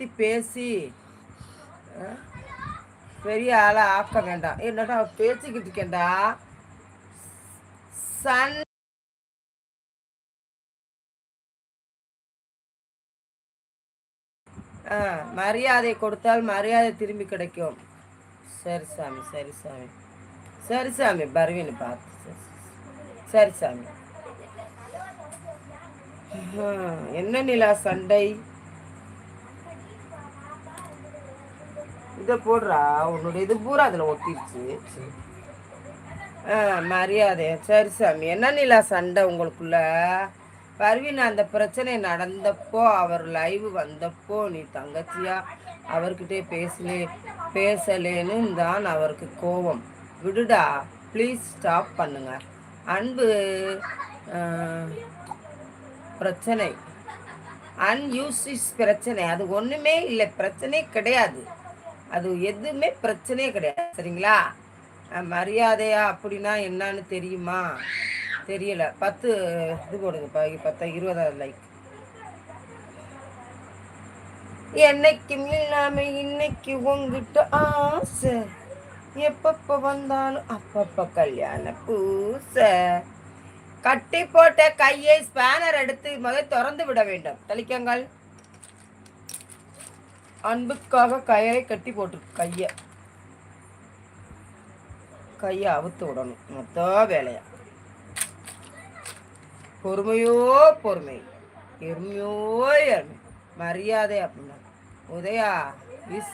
பற்றி பேசி பெரிய ஆளை ஆக்க வேண்டாம். என்னடா பேசிக்கிட்டு இருக்கேன்டா? சன் மரியாதை கொடுத்தால் மரியாதை திரும்பி கிடைக்கும். சரி சாமி சரி சாமி. சரி சாமி பர்வீன் பார்த்து. சரி சாமி. என்ன நிலா சண்டை? இதை போடுறா உன்னுடைய இது பூரா அதில் ஒட்டிருச்சு. ஆ மரியாதை. சரி சாமி என்ன நிலா சண்டை உங்களுக்குள்ள? பர்வீன் அந்த பிரச்சனை நடந்தப்போ அவர் லைவ் வந்தப்போ நீ தங்கச்சியா? அவர்கிட்டே பேசலே பேசலேன்னு தான் அவருக்கு கோபம். விடுடா ப்ளீஸ் ஸ்டாப் பண்ணுங்க. அன்பு பிரச்சனை. அன்யூசிஸ் பிரச்சனை. அது ஒன்றுமே இல்லை பிரச்சனையே கிடையாது. அது எதுவுமே பிரச்சனையே கிடையாது சரிங்களா? மரியாதையா அப்படின்னா என்னன்னு தெரியுமா? தெரியல. பத்து இது போடுங்க பத்தா இருபதாவது லைக் என்னைக்கும் இல்லாம இன்னைக்கு உங்ககிட்ட ஆசை. எப்பப்ப வந்தாலும் அப்பப்ப கல்யாண பூச. கட்டி போட்ட கையை ஸ்பேனர் எடுத்து முதல் திறந்து விட வேண்டும். தெளிக்கங்கள். அன்புக்காக கையை கட்டி போட்டிருக்கு கையை. கையை அவுத்து விடணும். மொத்த வேலையா. பொறுமையோ பொறுமை. எருமையோ எருமை. மரியாதை அப்படின்னா. உதயா இஸ்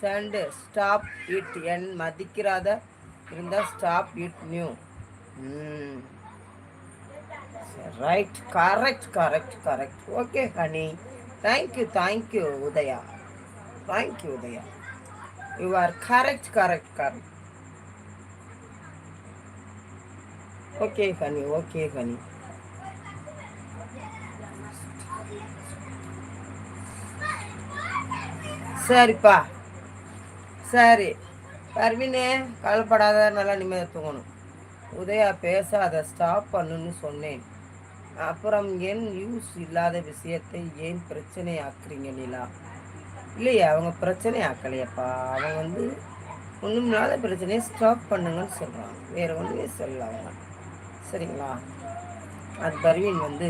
சண்டு ஸ்டாப் இட். என் மதிக்கிறாத இருந்தால் stop it new. Right. Correct correct correct. Okay honey. Thank you thank you Udaya thank you Udaya you are correct correct correct okay honey okay honey சரிப்பா. சரி. பர்வினே கவலைப்படாத நல்லா நிம்மதியாக தூங்கணும். உதயா பேசாத ஸ்டாப் பண்ணுன்னு சொன்னேன். அப்புறம் ஏன் யூஸ் இல்லாத விஷயத்தை ஏன் பிரச்சனை ஆக்குறீங்க நிலா? இல்லையா அவங்க பிரச்சனை ஆக்கலையப்பா அவங்க வந்து ஒன்றும் இல்லாத பிரச்சனையை ஸ்டாப் பண்ணுங்கன்னு சொல்கிறாங்க வேறு ஒன்றுமே சொல்லலாம் சரிங்களா? அது பர்வீன் வந்து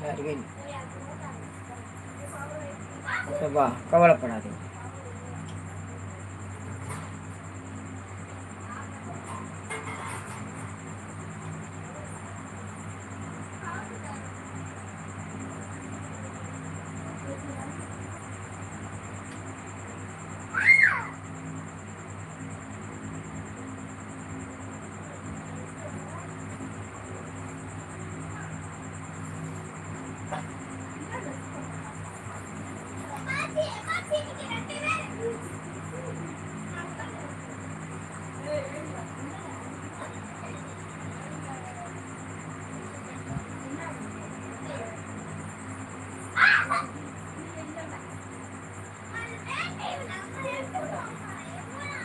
பர்வீன். ஓகேவா கவலைப்படாதீங்க.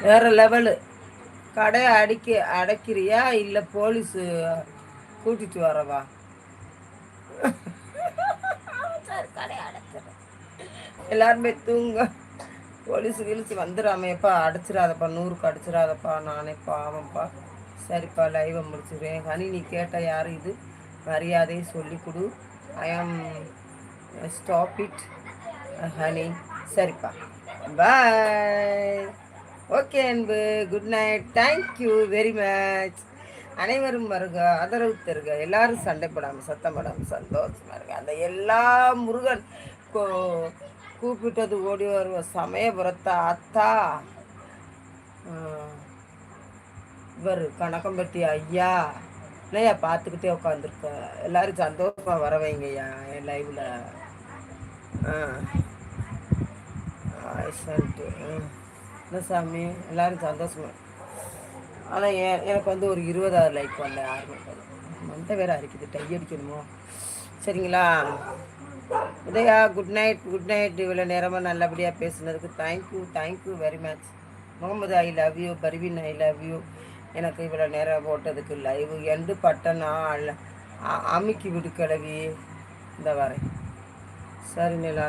வேற லெவலு கடையை அடிக்க அடைக்கிறியா? இல்லை போலீஸு கூட்டிட்டு வரவா? எல்லாருமே தூங்க. போலீஸ் கிழிச்சு வந்துடாமேப்பா அடைச்சிடாதப்பா நூறுக்கு அடிச்சிடாதப்பா நானே பாவம்ப்பா. சரிப்பா லைவை முடிச்சுடுறேன் ஹனி நீ கேட்ட யார் இது? மரியாதையை சொல்லி கொடு. ஐ ஆம் ஸ்டாப் இட் ஹனி. சரிப்பா. பாய் ஓகே அன்பு good night thank you very much அனைவரும் வருக ஆதரவு தருக எல்லாரும் சண்டை போடாமல் சத்தம் போடாமல் சந்தோஷமாக இருங்க அந்த எல்லா முருகன் கூப்பிட்டது ஓடி வருவ சமயபுரத்தா அத்தா இவர் கணக்கம்பட்டி ஐயா இல்லையா பார்த்துக்கிட்டே உட்காந்துருக்க எல்லாரும் சந்தோஷமாக வரவைங்கய்யா என் லைவில் ஆ சரிட்டு என்ன சாமி? எல்லோரும் சந்தோஷமா. ஆனால் எனக்கு வந்து ஒரு இருபதாவது லைக் வரல யாருமே மந்த வேறு அரிக்குது டை அடிக்கணுமோ? சரிங்களா? Udaya good night good night இவ்வளோ நேரமாக நல்லபடியாக பேசுனதுக்கு thank you thank you very much Mohammed I love you Parveen I love you எனக்கு இவ்வளோ நேரம் போட்டதுக்கு லைவ் எண்டு பட்டனா அமிக்கி விடு கிளவி இந்த வரேன் சரி நிலா.